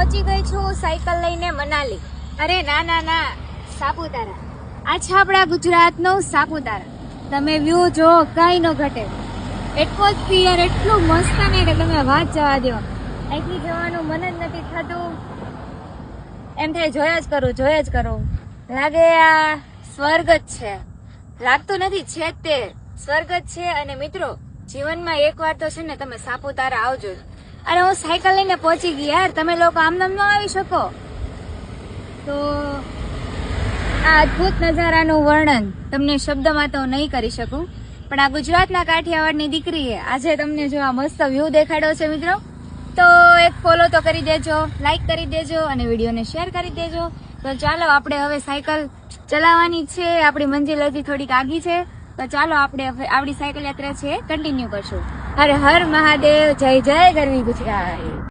પહોંચી ગઈ છું સાયકલ લઈને મનાલી. અરે ના ના ના, સાપુતારા. આ છે આપણા ગુજરાતનો સાપુતારા. તમે વ્યૂ જો, કાંઈ ન ઘટે. એટમોસ્ફિયર એટલું મસ્ત ને કે તમે વાત જવા દો. અહીંથી જવાનું મન જ નથી થતું. એમ થાય જોયા જ કરું, જોયા જ કરું. લાગે આ સ્વર્ગ જ છે. લાગતું નથી છે તે સ્વર્ગ જ છે અને મિત્રો, જીવનમાં એકવાર તો છે ને તમે સાપુતારા આવજો. અરે હું સાયકલ લઈને પહોંચી ગઈ, યાર. તમે લોકો આમ નામ ન આવી શકો. તો આ અદ્ભુત નજારાનું વર્ણન તમને શબ્દમાં તો નહીં કરી શકું, પણ આ ગુજરાતના કાઠિયાવાડની દીકરીએ આજે તમને જો આ મસ્ત વ્યૂ દેખાડ્યો છે મિત્રો, તો એક ફોલો તો કરી દેજો લાઈક કરી દેજો અને વિડીયોને શેર કરી દેજો. તો ચાલો આપણે હવે સાયકલ ચલાવવાની છે, આપણી મંજિલ હજી થોડીક આગી છે. તો ચાલો આપણે આપણી સાયકલ યાત્રા છે કન્ટિન્યુ કરશું. હર હર મહાદેવ જય જય ગરવી ગુજરાત.